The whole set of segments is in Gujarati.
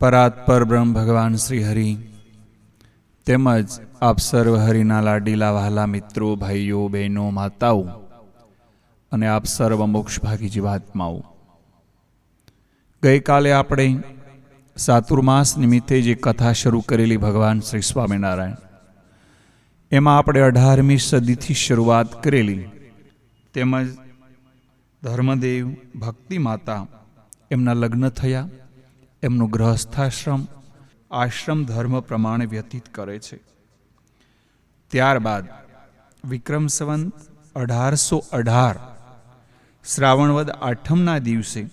પરાત્પર બ્રહ્મ ભગવાન શ્રી હરિ. તેમજ આપ સર્વ હરિના લાડીલા વહાલા મિત્રો, ભાઈઓ, બહેનો, માતાઓ અને આપ સર્વ મોક્ષભાગી જીવાત્માઓ. ગઈકાલે આપણે સાતુર્માસ નિમિત્તે જે કથા શરૂ કરેલી ભગવાન શ્રી સ્વામિનારાયણ, એમાં આપણે અઢારમી સદીથી શરૂઆત કરેલી તેમજ ધર્મદેવ ભક્તિ માતા એમના લગ્ન થયા. એમનું ગ્રહસ્થાશ્રમ આશ્રમ ધર્મ પ્રમાણે વ્યતીત કરે છે. ત્યારબાદ વિક્રમ સંવંત અઢારસો અઢાર શ્રાવણવદ આઠમના દિવસે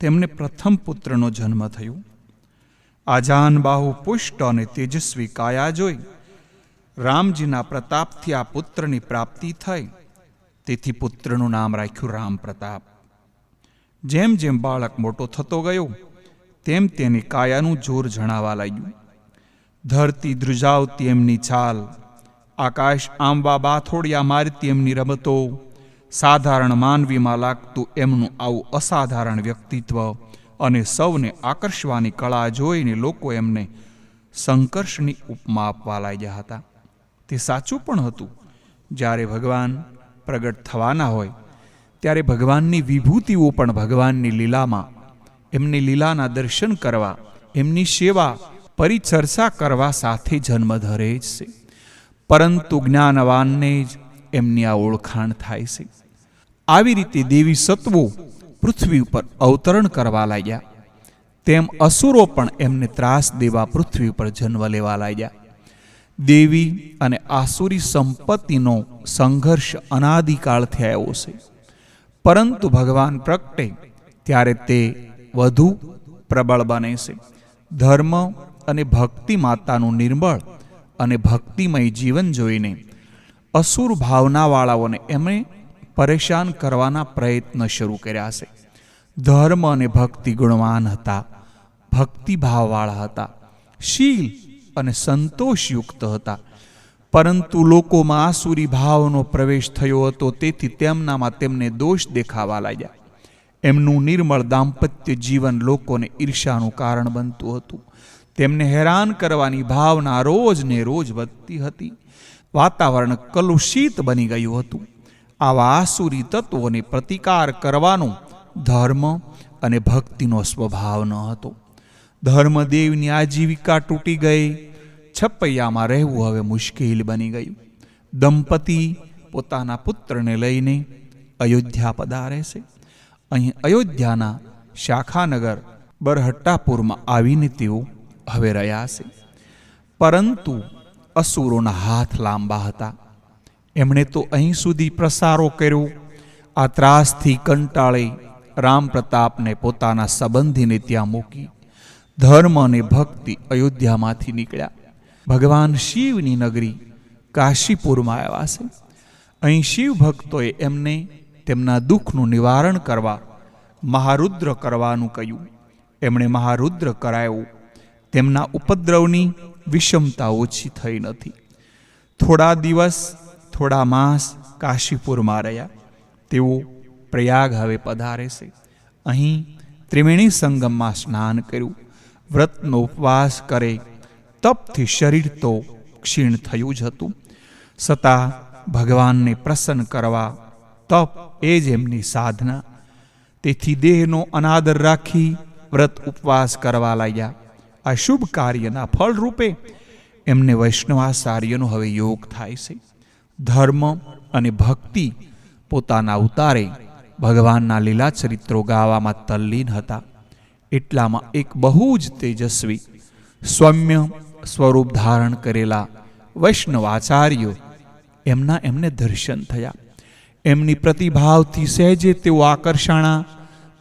તેમને પ્રથમ પુત્રનો જન્મ થયો. આજાન બાહુ પુષ્ટ અને તેજસ્વી કાયા જોઈ રામજીના પ્રતાપથી આ પુત્રની પ્રાપ્તિ થઈ. તેથી પુત્રનું નામ રાખ્યું રામ પ્રતાપ જેમ જેમ બાળક મોટો થતો ગયો તેમ તેની કાયાનું જોર જણાવા લાગ્યું. ધરતી ધ્રુજાવતી એમની ચાલ આકાશ આંબા બાથોડિયા મારતી એમની રમતો, સાધારણ માનવીમાં લાગતું એમનું આવું અસાધારણ વ્યક્તિત્વ અને સૌને આકર્ષવાની કળા જોઈને લોકો એમને સંકર્ષની ઉપમા આપવા લાગ્યા હતા. તે સાચું પણ હતું. જ્યારે ભગવાન પ્રગટ થવાના હોય, ત્યારે ભગવાનની વિભૂતિઓ પણ ભગવાનની લીલામાં એમની લીલાના દર્શન કરવા, એમની સેવા પરિચર્ચા કરવા સાથે જન્મ ધરે જ છે. પરંતુ જ્ઞાનવાનને જ એમની આ ઓળખાણ થાય છે. આવી રીતે દેવી સત્વો પૃથ્વી ઉપર અવતરણ કરવા લાગ્યા. તેમ અસુરો પણ એમને ત્રાસ દેવા પૃથ્વી ઉપર જન્મ લેવા લાગ્યા. દેવી અને આસુરી સંપત્તિનો સંઘર્ષ અનાદિકાળથી આવ્યો છે. પરંતુ ભગવાન પ્રગટે ત્યારે તે વધુ પ્રબળ બને છે. ધર્મ અને ભક્તિ માતાનું નિર્બળ અને ભક્તિમય જીવન જોઈને અસુર ભાવનાવાળાઓને એમણે પરેશાન કરવાના પ્રયત્ન શરૂ કર્યા છે. ધર્મ અને ભક્તિ ગુણવાન હતા, ભક્તિભાવવાળા હતા, શીલ અને સંતોષયુક્ત હતા. પરંતુ લોકોમાં આસુરી ભાવનો પ્રવેશ થયો હતો, તેથી તેમનામાં તેમને દોષ દેખાવા લાગ્યા. એમનું નિર્મળ દાંપત્ય જીવન લોકોને ઈર્ષાનું કારણ બનતું હતું. તેમને હેરાન કરવાની ભાવના રોજ ને રોજ વધતી હતી. વાતાવરણ કલુષિત બની ગયું હતું. આવા આસુરી તત્વોને પ્રતિકાર કરવાનો ધર્મ અને ભક્તિનો સ્વભાવ ન હતો. ધર્મદેવની આજીવિકા તૂટી ગઈ. છપૈયામાં રહેવું હવે મુશ્કેલ બની ગયું. દંપતી પોતાના પુત્રને લઈને અયોધ્યા પધારે છે. અહીં અયોધ્યાના શાખાનગર બરહટ્ટાપુરમાં આવીને તેઓ હવે રહ્યા છે. પરંતુ અસુરોના હાથ લાંબા હતા. એમણે તો અહીં સુધી પ્રસારો કર્યો. આ ત્રાસથી કંટાળે રામ પ્રતાપને પોતાના સંબંધીને ત્યાં મૂકી ધર્મ અને ભક્તિ અયોધ્યામાંથી નીકળ્યા. ભગવાન શિવની નગરી કાશીપુરમાં આવ્યા છે. અહીં શિવ ભક્તોએ એમને તેમના દુઃખનું નિવારણ કરવા, મહારુદ્ર કરવાનું કહ્યું. એમણે મહારુદ્ર કરાયો. તેમના ઉપદ્રવની વિષમતા ઓછી થઈ નથી. થોડા દિવસ, થોડા માસ કાશીપુરમાં રહ્યા. તેઓ પ્રયાગ હવે પધારે છે. અહીં ત્રિવેણી સંગમમાં સ્નાન કર્યું. વ્રતનો ઉપવાસ કરે. તપથી શરીર તો ક્ષીણ થયું જ હતું. છતાં ભગવાનને પ્રસન્ન કરવા તપ એ જ એમની સાધના. તેથી દેહનો અનાદર રાખી વ્રત ઉપવાસ કરવા લાગ્યા. આ શુભ કાર્યના ફળ રૂપે એમને વૈષ્ણવાચાર્યનો હવે યોગ થાય છે. ધર્મ અને ભક્તિ પોતાના ઉતારે ભગવાનના લીલા ચરિત્રો ગાવામાં તલ્લીન હતા. એટલામાં એક બહુ જ તેજસ્વી, સૌમ્ય સ્વરૂપ ધારણ કરેલા વૈષ્ણવાચાર્યો એમના એમને દર્શન થયા. એમની પ્રતિભાવથી સહેજે તેઓ આકર્ષાણા,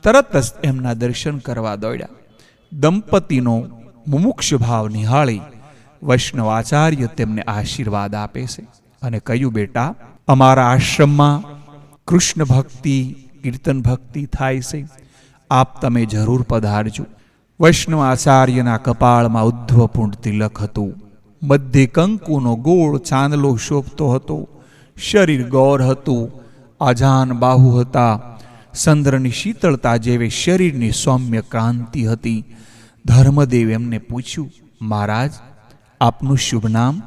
તરત જ એમના દર્શન કરવા દોડ્યા. દંપતીનો મુમુક્ષ ભાવ નિહાળી વૈષ્ણવાચાર્ય તેમને આશીર્વાદ આપે છે અને કહ્યું, બેટા, અમારા આશ્રમમાં કૃષ્ણ ભક્તિ, કીર્તન ભક્તિ થાય છે. આપ તમે જરૂર પધારજો. વૈષ્ણવાચાર્યના કપાળમાં ઉદ્ધવપૂર્ણ તિલક હતું. મધ્ય કંકુનો ગોળ ચાંદલો શોભતો હતો. શરીર ગૌર હતું. આજાન બાહુ હતા. ચંદ્રની શીતળતા જેવી શરીરની સૌમ્ય ક્રાંતિ હતી. ધર્મદેવ એમને પૂછ્યું, મહારાજ, આપનું શુભ નામ?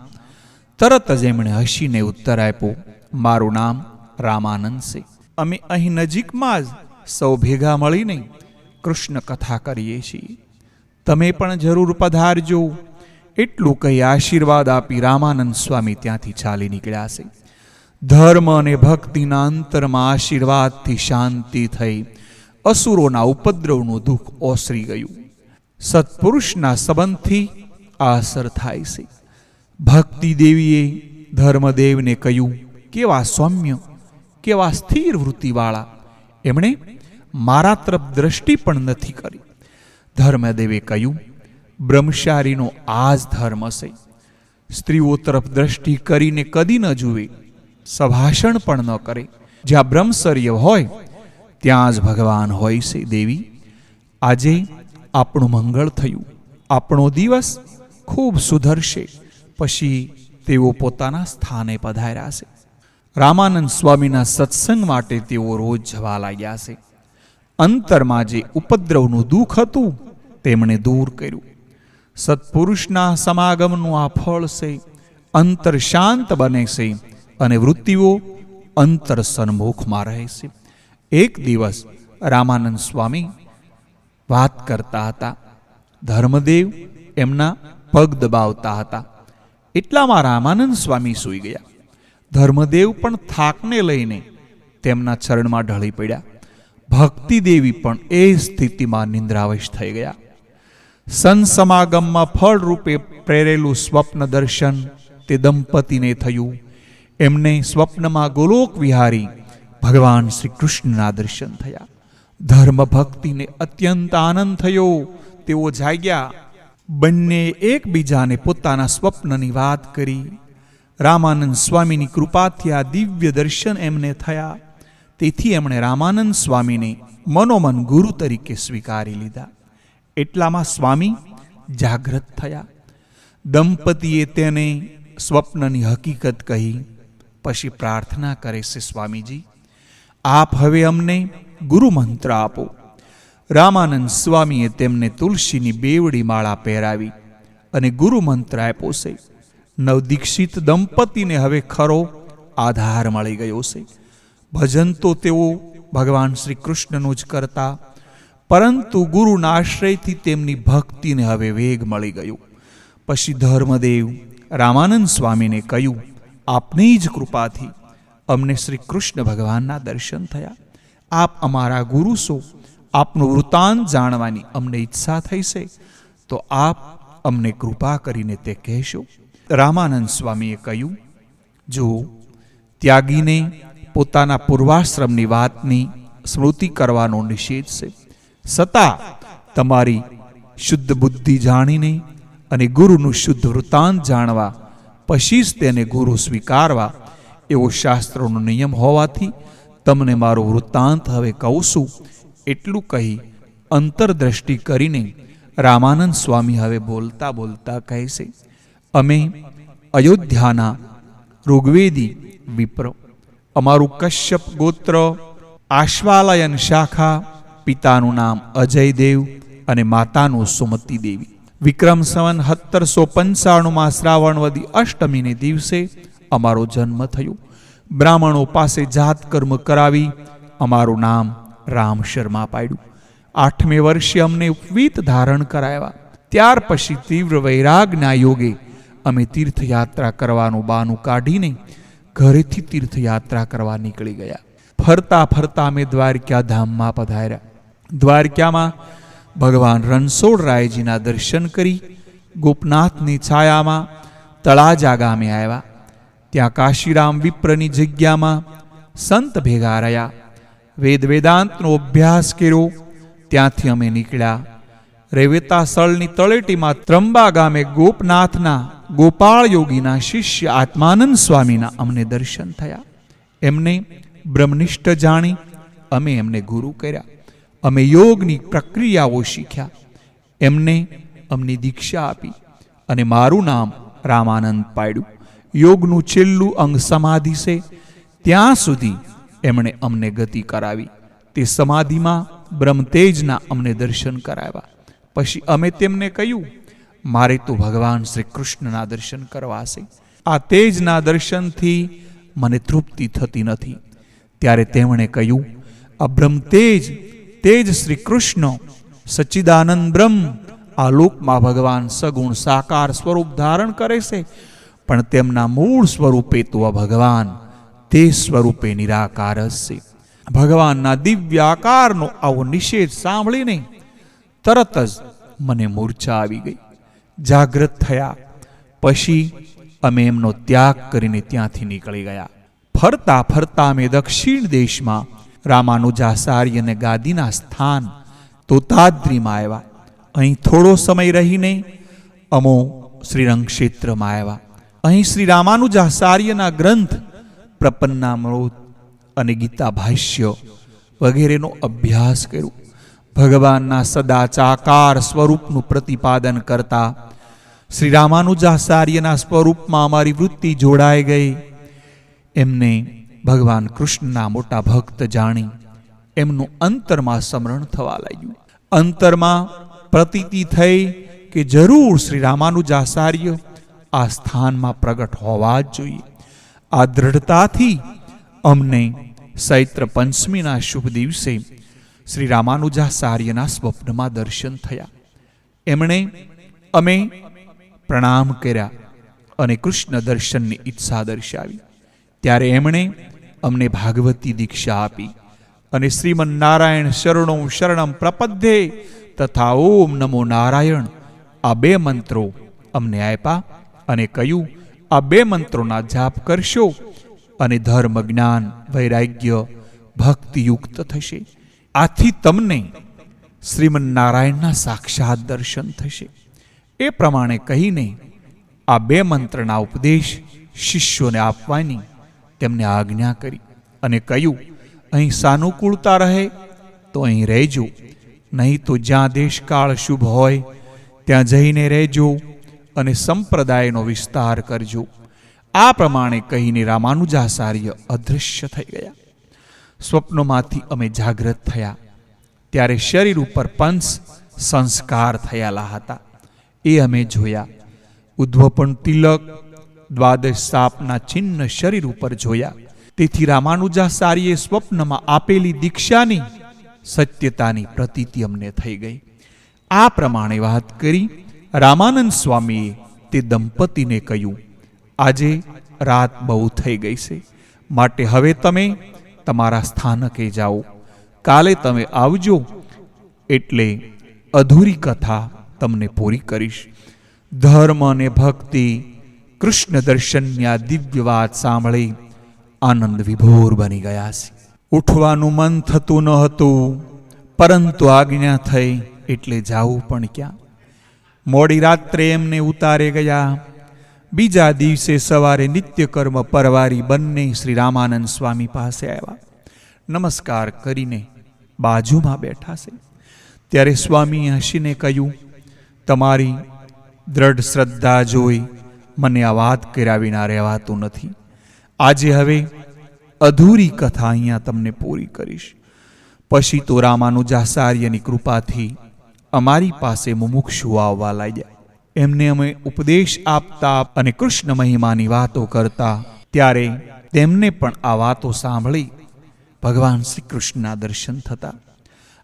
તરત જ એમણે હસીને ઉત્તર આપ્યો, મારું નામ રામાનંદ છે. અમે અહીં નજીકમાં જ સૌ ભેગા મળીને કૃષ્ણ કથા કરીએ છીએ. તમે પણ જરૂર પધારજો. એટલું કહી આશીર્વાદ આપી રામાનંદ સ્વામી ત્યાંથી ચાલી નીકળ્યા છે. ધર્મ અને ભક્તિના અંતરમાં આશીર્વાદથી શાંતિ થઈ. અસુરોના ઉપદ્રવનું દુઃખ ઓસરી ગયું. સત્પુરુષના સંબંધથી આ અસર થાય છે. ભક્તિ દેવીએ ધર્મદેવને કહ્યું, કેવા સૌમ્ય, કેવા સ્થિર વૃત્તિવાળા. એમણે મારા તરફ દ્રષ્ટિ પણ નથી કરી. ધર્મદેવે કહ્યું, બ્રહ્મચારીનો આ જ ધર્મ છે. સ્ત્રીઓ તરફ દ્રષ્ટિ કરીને કદી ન જુએ. સભાષણ પણ ન કરે. જ્યાં બ્રહ્મચર્ય હોય, ત્યાં જ ભગવાન હોય છે દેવી. આજે આપણું મંગળ થયું. આપણો દિવસ ખૂબ સુધરશે. પછી તેઓ પોતાના સ્થાને પધાર્યા છે. રામાનંદ સ્વામીના સત્સંગ માટે તેઓ રોજ જવા લાગ્યા છે. અંતરમાં જે ઉપદ્રવનું દુઃખ હતું, તેમણે દૂર કર્યું. સત્પુરુષના સમાગમનું આ ફળ છે, અંતર શાંત બને છે અને વૃત્તિઓ અંતર સન્મુખમાં રહે છે. એક દિવસ રામાનંદ સ્વામી વાત કરતા હતા. ધર્મદેવ એમના પગ દબાવતા હતા. એટલામાં રામાનંદ સ્વામી સૂઈ ગયા. ધર્મદેવ પણ થાકને લઈને તેમના ચરણમાં ઢળી પડ્યા. ભક્તિ દેવી પણ એ સ્થિતિમાં નિંદ્રાવશ થઈ ગયા. સનસમાગમમાં ફળરૂપે પ્રેરેલું સ્વપ્ન દર્શન તે દંપતીને થયું. એમને સ્વપ્નમાં ગોલોક વિહારી ભગવાન શ્રી કૃષ્ણના દર્શન થયા. ધર્મ ભક્તિને અત્યંત આનંદ થયો. તેઓ જાગ્યા. બંને એકબીજાને પોતાના સ્વપ્નની વાત કરી. રામાનંદ સ્વામીની કૃપાથી આ દિવ્ય દર્શન એમને થયા. તેથી એમણે રામાનંદ સ્વામીને મનોમન ગુરુ તરીકે સ્વીકારી લીધા. એટલામાં સ્વામી જાગૃત થયા. દંપતીએ તેને સ્વપ્નની હકીકત કહી પછી પ્રાર્થના કરે છે સ્વામીજી, આપ હવે અમને ગુરુ મંત્ર આપો. રામાનંદ સ્વામીએ તેમને તુલસીની બેવડી માળા પહેરાવી અને ગુરુ મંત્ર આપ્યો છે નવદીક્ષિત દંપતીને હવે ખરો આધાર મળી ગયો છે. ભજન તો તેઓ ભગવાન શ્રી કૃષ્ણનું જ કરતા, પરંતુ ગુરુના આશ્રયથી તેમની ભક્તિને હવે વેગ મળી ગયો. પછી ધર્મદેવ રામાનંદ સ્વામીને કહ્યું આપની જ કૃપાથી અમને શ્રી કૃષ્ણ ભગવાનના દર્શન થયા. આપ અમારા ગુરુ છો. આપનું વૃતાંત જાણવાની અમને ઈચ્છા થઈ છે. તો આપ અમને કૃપા કરીને તે કહેશો. રામાનંદ સ્વામીએ કહ્યું જો ત્યાગીને પોતાના પૂર્વાશ્રમની વાતની સ્મૃતિ કરવાનો નિષેધ છે. છતાં તમારી શુદ્ધ બુદ્ધિ જાણીને અને ગુરુનું શુદ્ધ વૃતાંત જાણવા પછી જ તેને ગુરુ સ્વીકારવા. એવો શાસ્ત્રોનો નિયમ હોવાથી તમને મારો વૃત્તાંત હવે કહું છું. એટલું કહી અંતરદ્રષ્ટિ કરીને રામાનંદ સ્વામી હવે બોલતા બોલતા કહે છે, અમે અયોધ્યાના ઋગ્વેદી વિપ્ર, અમારું કશ્યપ ગોત્ર, આશ્વાલયન શાખા, પિતાનું નામ અજય દેવ અને માતાનું સુમતી દેવી વિક્રમ સંવન સત્તરસો પંચાણુંમાં શ્રાવણવદી અષ્ટમીને દિવસે અમારો જન્મ થયો. બ્રાહ્મણો પાસે જાત કર્મ કરાવી અમારું નામ રામ શર્મા પાડ્યું. આઠમે વર્ષે અમને ઉપવીત ધારણ કરાવ્યા. ત્યાર પછી તીવ્ર વૈરાગના યોગે અમે તીર્થયાત્રા કરવાનું બાનું કાઢીને ઘરેથી તીર્થયાત્રા કરવા નીકળી ગયા. ફરતા ફરતા અમે દ્વારકા ધામમાં પધાર્યા. દ્વારકામાં ભગવાન રણછોડરાયજીના દર્શન કરી ગોપનાથની છાયામાં તળાજા ગામે આવ્યા. ત્યાં કાશીરામ વિપ્રની જગ્યામાં સંત ભેગા રહ્યા. વેદ વેદાંતનો અભ્યાસ કર્યો. ત્યાંથી અમે નીકળ્યા. રેવેતા સ્થળની તળેટીમાં ત્રંબા ગામે ગોપનાથના ગોપાળ યોગીના શિષ્ય આત્માનંદ સ્વામીના અમને દર્શન થયા. એમને બ્રહ્મનિષ્ઠ જાણી અમે એમને ગુરુ કર્યા. અમે યોગની પ્રક્રિયાઓ શીખ્યા. એમને અમને દીક્ષા આપી અને મારું નામ રામાનંદ પાડ્યું. યોગનું છેલ્લું અંગ સમાધિ છે. ત્યાં સુધી એમણે અમને ગતિ કરાવી. તે સમાધિમાં બ્રહ્મતેજના અમને દર્શન કરાવ્યા. પછી અમે તેમને કહ્યું, મારે તો ભગવાન શ્રી કૃષ્ણના દર્શન કરવા છે. આ તેજના દર્શનથી મને તૃપ્તિ થતી નથી. ત્યારે તેમણે કહ્યું, આ બ્રહ્મ તેજ જ શ્રી કૃષ્ણ સચ્ચિદાનંદ બ્રહ્મ. આ લોકમાં ભગવાન સગુણ સાકાર સ્વરૂપ ધારણ કરે છે. પણ તેમના મૂળ સ્વરૂપે તો ભગવાન તે સ્વરૂપે નિરાકાર હશે ભગવાનના દિવ્ય આકારનો આવો નિષેધ સાંભળીને તરત જ મને મૂર્છા આવી ગઈ. જાગ્રત થયા. પછી અમે એમનો ત્યાગ કરીને ત્યાંથી નીકળી ગયા. ફરતા ફરતા અમે દક્ષિણ દેશમાં રામાનુજાચાર્યને ગાદીના સ્થાન તોતાદ્રીમાં આવ્યા અહીં થોડો સમય રહીને અમો શ્રીરંગ ક્ષેત્રમાં આવ્યા અહીં શ્રી રામાનુજાચાર્યના ગ્રંથ, પ્રપન્નામૃત અને ગીતા ભાષ્ય વગેરેનો અભ્યાસ કર્યો. ભગવાનના સદાચાકાર સ્વરૂપનું પ્રતિપાદન કરતા શ્રી રામાનુજાચાર્યના સ્વરૂપમાં અમારી વૃત્તિ જોડાઈ ગઈ. એમને ભગવાન કૃષ્ણના મોટા ભક્ત જાણી એમનું અંતરમાં સ્મરણ થવા લાગ્યું. અંતરમાં પ્રતીતિ થઈ કે જરૂર શ્રી રામાનુજાચાર્ય આ સ્થાનમાં પ્રગટ હોવા જ જોઈએ. આ દ્રઢતાથી અમને ચૈત્ર પંચમીના શુભ દિવસે શ્રી રામાનુજાચાર્યના સ્વપ્નમાં દર્શન થયા. એમણે અમે પ્રણામ કર્યા અને કૃષ્ણ દર્શનની ઈચ્છા દર્શાવી. ત્યારે એમણે અમને ભાગવતી દીક્ષા આપી અને શ્રીમન નારાયણ શરણો શરણમ પ્રપદ્ધે તથા ઓમ નમો નારાયણ. આ બે મંત્રો અમને આપ્યા અને કહ્યું, આ બે મંત્રોના જાપ કરશો અને ધર્મ જ્ઞાન, વૈરાગ્ય, ભક્તિયુક્ત થશે. આથી તમને શ્રીમન નારાયણના સાક્ષાત દર્શન થશે. એ પ્રમાણે કહીને આ બે મંત્રના ઉપદેશ શિષ્યોને આપવાની તેમને આજ્ઞા કરી અને કહ્યું, અહીં સાનુકૂળતા રહે તો અહીં રહેજો. નહીં તો જ્યાં દેશકાળ શુભ હોય, ત્યાં જઈને રહેજો અને સંપ્રદાયનો વિસ્તાર કરજો. આ પ્રમાણે કહીને રામાનુજાચાર્ય અદૃશ્ય થઈ ગયા. સ્વપ્નોમાંથી અમે જાગૃત થયા. ત્યારે શરીર ઉપર પંચ સંસ્કાર થયેલા હતા. એ અમે જોયા. ઉદ્વપણ તિલક દ્વાદશ સાપના ચિહ્ન શરીર ઉપર જોયા. તેથી રામાનુજાચાર્યે સ્વપ્નમાં આપેલી દીક્ષાની સત્યતાની પ્રતીતિ અમને થઈ ગઈ. આ પ્રમાણે વાત કરી રામાનંદ સ્વામીએ તે દંપતીને કહ્યું, આજે રાત બહુ થઈ ગઈ છે. માટે હવે તમે તમારા સ્થાનકે જાઓ. કાલે તમે આવજો એટલે અધૂરી કથા તમને પૂરી કરીશ. ધર્મ અને ભક્તિ કૃષ્ણ દર્શનની આ દિવ્ય વાત સાંભળી આનંદ વિભોર બની ગયા છે. ઉઠવાનું મન થતું ન હતું, પરંતુ આજ્ઞા થઈ એટલે જાવું પણ ક્યાં? મોડી રાત્રે એમને ઉતારે ગયા. બીજા દિવસે સવારે નિત્યકર્મ પરવારી બંને શ્રી રામાનંદ સ્વામી પાસે આવ્યા. નમસ્કાર કરીને બાજુમાં બેઠા છે. ત્યારે સ્વામી હસીને કહ્યું, તમારી દ્રઢ શ્રદ્ધા જોઈ મને આ વાત કર્યા વિના રહેવાતું નથી. આજે હવે અધૂરી કથા અહીંયા તમને પૂરી કરીશ. પછી તો રામાનુજાચાર્યની કૃપાથી અમારી પાસે મુમુક્ષુ આવવા લાગ્યા. એમને અમે ઉપદેશ આપતા અને કૃષ્ણ મહિમાની વાતો કરતા ત્યારે તેમને પણ આ વાતો સાંભળી ભગવાન શ્રી કૃષ્ણના દર્શન થતા.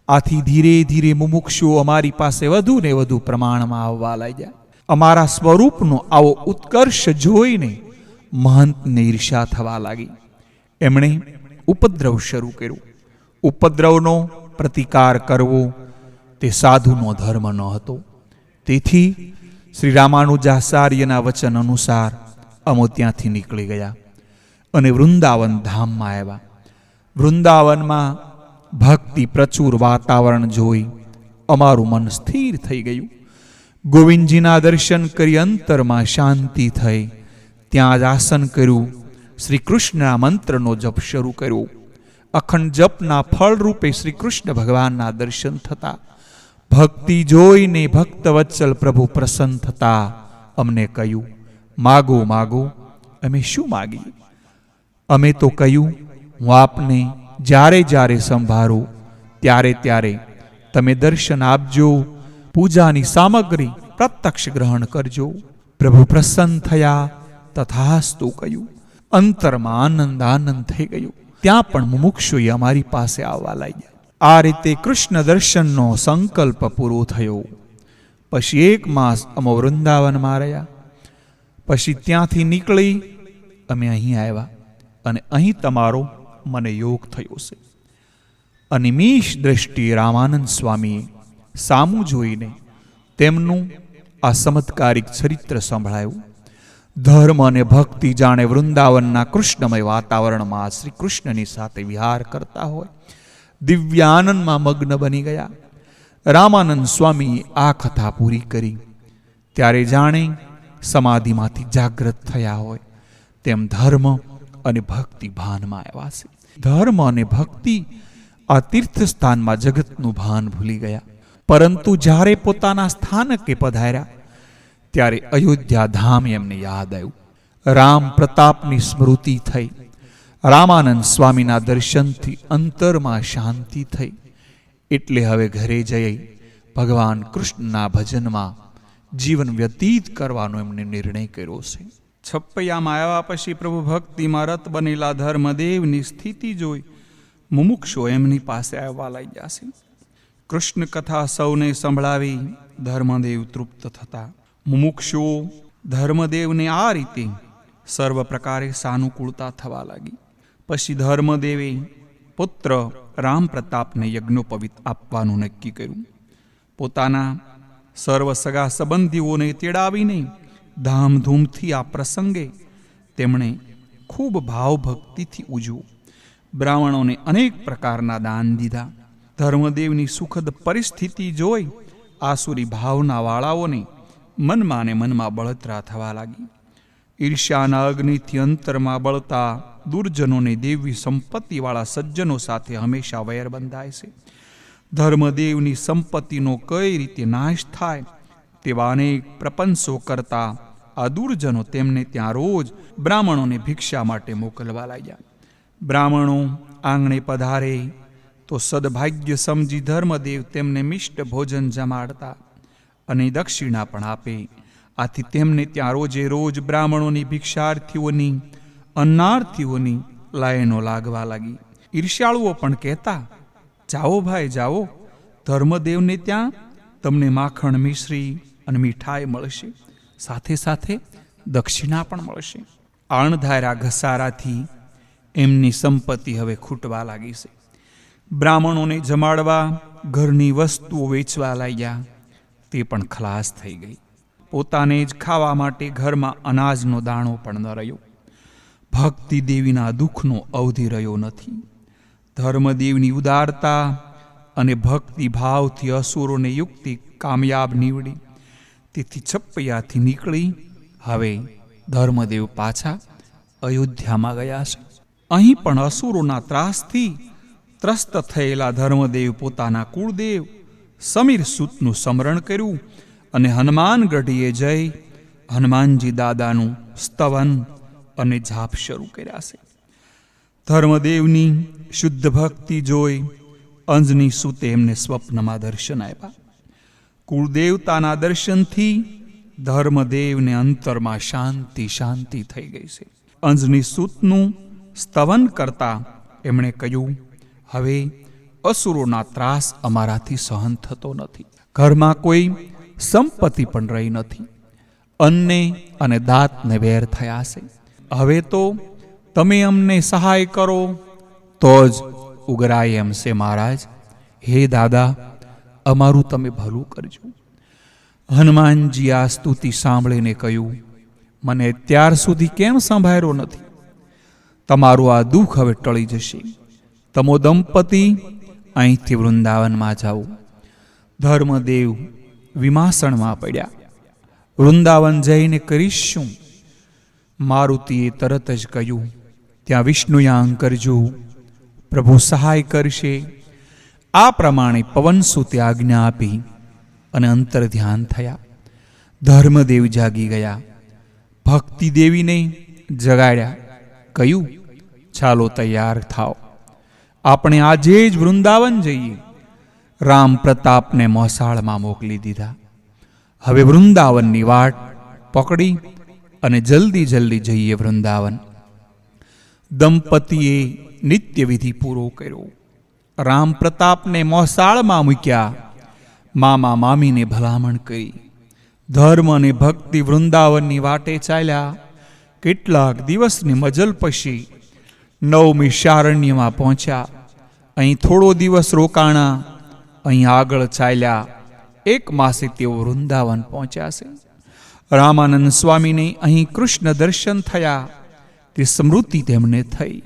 આથી ધીરે ધીરે મુમુક્ષુઓ અમારી પાસે વધુ ને વધુ પ્રમાણમાં આવવા લાગ્યા. અમારા સ્વરૂપનો આવો ઉત્કર્ષ જોઈને મહંતને ઈર્ષા થવા લાગી. એમણે ઉપદ્રવ શરૂ કર્યો. ઉપદ્રવનો પ્રતિકાર કરવો તે સાધુનો ધર્મ ન હતો. તેથી શ્રી રામાનુજાચાર્યના વચન અનુસાર અમો ત્યાંથી નીકળી ગયા અને વૃંદાવન ધામમાં આવ્યા. વૃંદાવનમાં ભક્તિ પ્રચુર વાતાવરણ જોઈ અમારું મન સ્થિર થઈ ગયું. ગોવિંદજીના દર્શન કરી અંતરમાં શાંતિ થઈ. ત્યાં જ આસન કર્યું. શ્રી કૃષ્ણના મંત્રનો જપ શરૂ કર્યો. અખંડ જપના ફળરૂપે શ્રી કૃષ્ણ ભગવાનના દર્શન થતા. ભક્તિ જોઈને ભક્ત વત્સલ પ્રભુ પ્રસન્ન થતા. અમને કહ્યું, માગો માગો, અમે શું માગીએ? અમે તો કહ્યું, હું આપને જ્યારે જ્યારે સંભાળું, ત્યારે ત્યારે તમે દર્શન આપજો પૂજાની સામગ્રી પ્રત્યક્ષ ગ્રહણ કરજો. પ્રભુ પ્રસન્ન થયા, તથાસ્તુ કહ્યું. અંતરમાં આનંદ આનંદ થઈ ગયો. ત્યાં પણ મુમુક્ષુએ અમારી પાસે આવવા લાગ્યા. આ રીતે કૃષ્ણ દર્શનનો સંકલ્પ પૂરો થયો. પછી એક માસ અમો વૃંદાવનમાં રહ્યા. પછી ત્યાંથી નીકળી અમે અહીં આવ્યા અને અહીં તમારો મને યોગ થયો છે. અનિમિષ દ્રષ્ટિએ રામાનંદ સ્વામીએ સામું જોઈને તેમનું આ ચમત્કારિક ચરિત્ર સંભળાયું. ધર્મ અને ભક્તિ જાણે વૃંદાવનના કૃષ્ણમય વાતાવરણમાં શ્રી કૃષ્ણની સાથે વિહાર કરતા હોય. દિવ્યાનંદમાં મગ્ન બની ગયા. રામાનંદ સ્વામી આ કથા પૂરી કરી. ત્યારે જાણે સમાધિમાંથી જાગૃત થયા હોય. તેમ ધર્મ અને ભક્તિ ભાનમાં આવ્યા છે. ધર્મ અને ભક્તિ આ તીર્થ સ્થાનમાં જગતનું ભાન ભૂલી ગયા. પરંતુ જ્યારે પોતાના સ્થાનકે પધાર્યા, ત્યારે અયોધ્યા ધામ એમને યાદ આવ્યું. રામ પ્રતાપની સ્મૃતિ થઈ. રામાનંદ સ્વામીના દર્શનથી અંતરમાં શાંતિ થઈ. એટલે હવે ઘરે જઈ ભગવાન કૃષ્ણના ભજનમાં જીવન વ્યતીત કરવાનો એમને નિર્ણય કર્યો છે. છપ્પૈયામાં આવ્યા પછી પ્રભુ ભક્તિમાં રત બનેલા ધર્મદેવની સ્થિતિ જોઈ મુમુક્ષો એમની પાસે આવવા લાગ્યા છે. કૃષ્ણ કથા સૌને સંભળાવી ધર્મદેવ તૃપ્ત થતા. મુમુક્ષુઓ ધર્મદેવને આ રીતે સર્વ પ્રકારે સાનુકૂળતા થવા લાગી. પછી ધર્મદેવે પુત્ર રામ પ્રતાપને યજ્ઞોપવિત આપવાનું નક્કી કર્યું. પોતાના સર્વ સગા સંબંધીઓને તેડાવીને ધામધૂમથી આ પ્રસંગે તેમણે ખૂબ ભાવભક્તિથી ઉજવું. બ્રાહ્મણોને અનેક પ્રકારના દાન દીધા. ધર્મદેવની સુખદ પરિસ્થિતિ જોઈ આસુરી ભાવનાવાળાઓને મનમાં ને મનમાં બળતરા થવા લાગી. ઈર્ષ્યાના અગ્નિથી અંતરમાં બળતા દુર્જનોને દેવી સંપત્તિવાળા સજ્જનો સાથે હંમેશા વૈર બંધાય છે. ધર્મદેવની સંપત્તિનો કઈ રીતે નાશ થાય તેવા અનેક પ્રપંચો કરતા આ દુર્જનો તેમને ત્યાં રોજ બ્રાહ્મણોને ભિક્ષા માટે મોકલવા લાગ્યા. બ્રાહ્મણો આંગણે પધારે તો સદભાગ્ય સમજી ધર્મદેવ તેમને મિષ્ટ ભોજન જમાડતા અને દક્ષિણા પણ આપે. આથી તેમને ત્યાં રોજે રોજ બ્રાહ્મણોની ભિક્ષાર્થીઓની, અન્નાર્થીઓની લાયનો લાગવા લાગી. ઈર્ષ્યાળુઓ પણ કહેતા, જાઓ ભાઈ, જાઓ. ધર્મદેવને ત્યાં તમને માખણ મિશ્રી અને મીઠાઈ મળશે. સાથે સાથે દક્ષિણા પણ મળશે. આણધારા ઘસારાથી એમની સંપત્તિ હવે ખૂટવા લાગી છે. બ્રાહ્મણોને જમાડવા ઘરની વસ્તુઓ વેચવા લાગ્યા. તે પણ ખલાસ થઈ ગઈ. પોતાને જ ખાવા માટે ઘરમાં અનાજનો દાણો પણ ન રહ્યો. ભક્તિ દેવીના દુઃખનો અવધિ રહ્યો નથી. ધર્મદેવની ઉદારતા અને ભક્તિ ભાવથી અસુરોને યુક્તિ કામયાબ નીવડી. તેથી છપ્પૈયાથી નીકળી હવે ધર્મદેવ પાછા અયોધ્યામાં ગયા છે. અહીં પણ અસુરોના ત્રાસથી ત્રસ્ત થયેલા ધર્મદેવ પોતાના કુળદેવ સમીર સૂતનું સ્મરણ કર્યું અને હનુમાન ગઢીએ જઈ હનુમાનજી દાદાનું સ્તવન અને જાપ શરૂ કર્યા છે. ધર્મદેવની શુદ્ધ ભક્તિ જોઈ અંજની સુતે એમને સ્વપ્નમાં દર્શન આપ્યા. કુળદેવતાના દર્શનથી ધર્મદેવને અંતરમાં શાંતિ શાંતિ થઈ ગઈ છે. અંજની સૂતનું સ્તવન કરતા એમણે કહ્યું હવે અસુરોના ત્રાસ અમારાથી સહન થતો નથી. ઘરમાં કોઈ સંપત્તિ પણ રહી નથી. અન્ને અને દાંતને વેર થયા છે. હવે તો તમે અમને સહાય કરો, તો જ ઉગરાય એમ છે મહારાજ. હે દાદા, અમારું તમે ભલું કરજો. હનુમાનજી આ સ્તુતિ સાંભળીને કહ્યું, મને ત્યાર સુધી કેમ સંભાળ્યો નથી? તમારું આ દુઃખ હવે ટળી જશે. તમો દંપતી, અહીંથી વૃંદાવનમાં જાઓ. ધર્મદેવ વિમાસણમાં પડ્યા. વૃંદાવન જઈને કરીશ. મારુતિએ તરત જ કહ્યું, ત્યાં વિષ્ણુયાંગ કરજો. પ્રભુ સહાય કરશે. આ પ્રમાણે પવનસુતે આજ્ઞા આપી અને અંતર ધ્યાન થયા. ધર્મદેવ જાગી ગયા. ભક્તિ દેવીને જગાડ્યા. કહ્યું, ચાલો તૈયાર થાઓ. આપણે આજે જ વૃંદાવન જઈએ. રામ પ્રતાપને મોસાળમાં મોકલી દીધા. હવે વૃંદાવનની વાટ પકડી અને જલ્દી જલ્દી જઈએ વૃંદાવન. દંપતીએ નિત્યવિધિ પૂરો કર્યો. રામ પ્રતાપને મોસાળમાં મૂક્યા. મામા મામીને ભલામણ કરી. ધર્મ અને ભક્તિ વૃંદાવનની વાટે ચાલ્યા. કેટલાક દિવસની મજલ પછી નવમી શારણ્યમાં પહોંચ્યા. અહીં થોડો દિવસ રોકાણા, અહીં આગળ ચાલ્યા. એક માસે તેઓ વૃંદાવન પહોંચ્યા છે. રામાનંદ સ્વામીને અહીં કૃષ્ણ દર્શન થયા. તે સ્મૃતિ તેમને થઈ.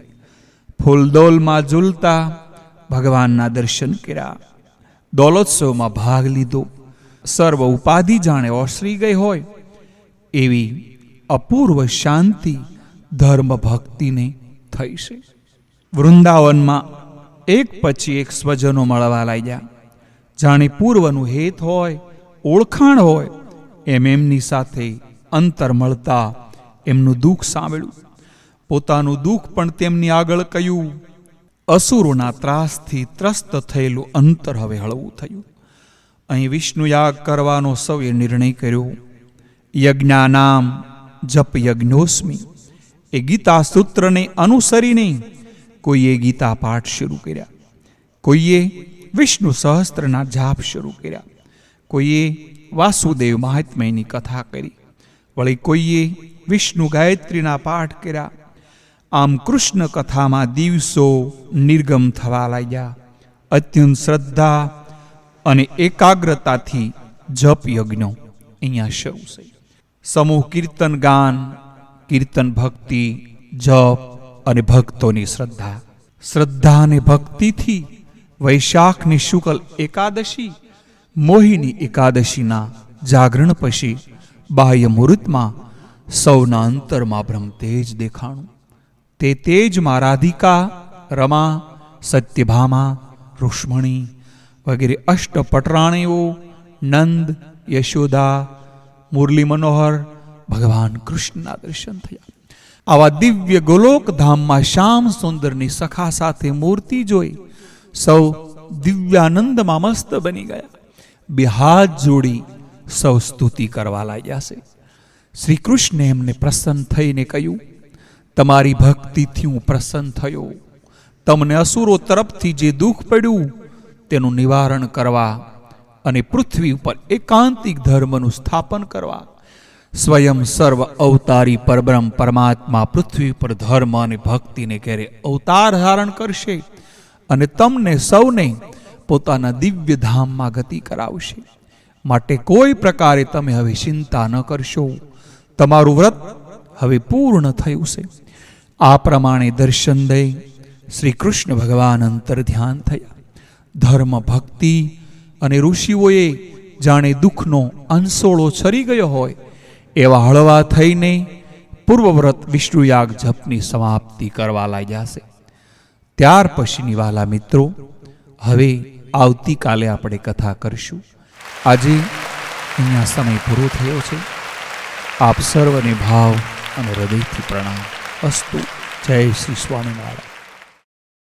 ફૂલદોલમાં ઝૂલતા ભગવાનના દર્શન કર્યા. દોલોત્સવમાં ભાગ લીધો. સર્વ ઉપાધિ જાણે ઓસરી ગઈ હોય. એવી અપૂર્વ શાંતિ ધર્મ ભક્તિને થઈ છે? વૃંદાવનમાં એક પછી એક સ્વજનો મળવા લાગ્યા. જાણે પૂર્વનું હેત હોય, ઓળખાણ હોય, એમ એમની સાથે અંતર મળતા એમનું દુઃખ સાંભળ્યું. પોતાનું દુઃખ પણ તેમની આગળ કહ્યું, અસુરોના ત્રાસથી ત્રસ્ત થયેલું અંતર હવે હળવું થયું. અહીં વિષ્ણુ યાગ કરવાનો સૌએ નિર્ણય કર્યો. યજ્ઞા નામ જપ યજ્ઞોસ્મી. એ ગીતા સૂત્રને અનુસરીને કોઈએ ગીતા પાઠ શરૂ કર્યા. કોઈએ વિષ્ણુ સહસ્ત્રના જાપ શરૂ કર્યા. કોઈએ વાસુદેવ મહાત્મ્યની કથા કરી. વળી કોઈએ વિષ્ણુ ગાયત્રીના પાઠ કર્યા. આમ કૃષ્ણ કથામાં દિવસો નિર્ગમ થવા લાગ્યા. અત્યંત શ્રદ્ધા અને એકાગ્રતાથી જપ યજ્ઞો અહીંયા શરૂ છે સમૂહ કીર્તન ગાન કીર્તન ભક્તિ, જપ અને ભક્તોની શ્રદ્ધા. શ્રદ્ધા અને ભક્તિથી વૈશાખની શુકલ એકાદશી, મોહિની એકાદશીના જાગરણ પછી બાહ્ય મુહૂર્તમાં સૌના અંતરમાં બ્રહ્મ તેજ દેખાણું. તે તેજમાં રાધિકા, રમા, સત્યભામા, રુક્ષ્મણી વગેરે અષ્ટપટરાણીઓ, નંદ, યશોદા, મુરલી મનોહર ભગવાન કૃષ્ણના દર્શન થયા. આવા દિવ્ય ગોલોક ધામમાં શ્યામ સુંદરની સખા સાથે મૂર્તિ જોઈ સૌ દિવ્યાનંદમાં મસ્ત બની ગયા. બે હાથ જોડી સૌ સ્તુતિ કરવા લાગ્યા છે. શ્રી કૃષ્ણે એમને પ્રસન્ન થઈને કહ્યું, તમારી ભક્તિથી હું પ્રસન્ન થયો. તમને અસુરો તરફથી જે દુઃખ પડ્યું, તેનું નિવારણ કરવા અને પૃથ્વી ઉપર એકાંતિક ધર્મનું સ્થાપન કરવા સ્વયં સર્વ અવતારી પરબ્રહ્મ પરમાત્મા પૃથ્વી પર ધર્મ અને ભક્તિને ઘેરે અવતાર ધારણ કરશે અને તમને સૌને પોતાના દિવ્ય ધામમાં ગતિ કરાવશે. માટે કોઈ પ્રકારે તમે હવે ચિંતા ન કરશો. તમારું વ્રત હવે પૂર્ણ થયું છે. આ પ્રમાણે દર્શન દઈ શ્રી કૃષ્ણ ભગવાન અંતર ધ્યાન થયા. ધર્મ, ભક્તિ અને ઋષિઓએ જાણે દુઃખનો અંસોળો છરી ગયો હોય એવા હળવા થઈને પૂર્વવ્રત વિષ્ણુયાગ જપની સમાપ્તિ કરવા લાગ્યા છે. ત્યાર પછીની વાલા મિત્રો, હવે આવતીકાલે આપણે કથા કરીશું. આજે અહીંયા સમય પૂરો થયો છે. આપ સર્વને ભાવ અને હૃદયથી પ્રણામ. અસ્તુ. જય શ્રી સ્વામિનારાયણ.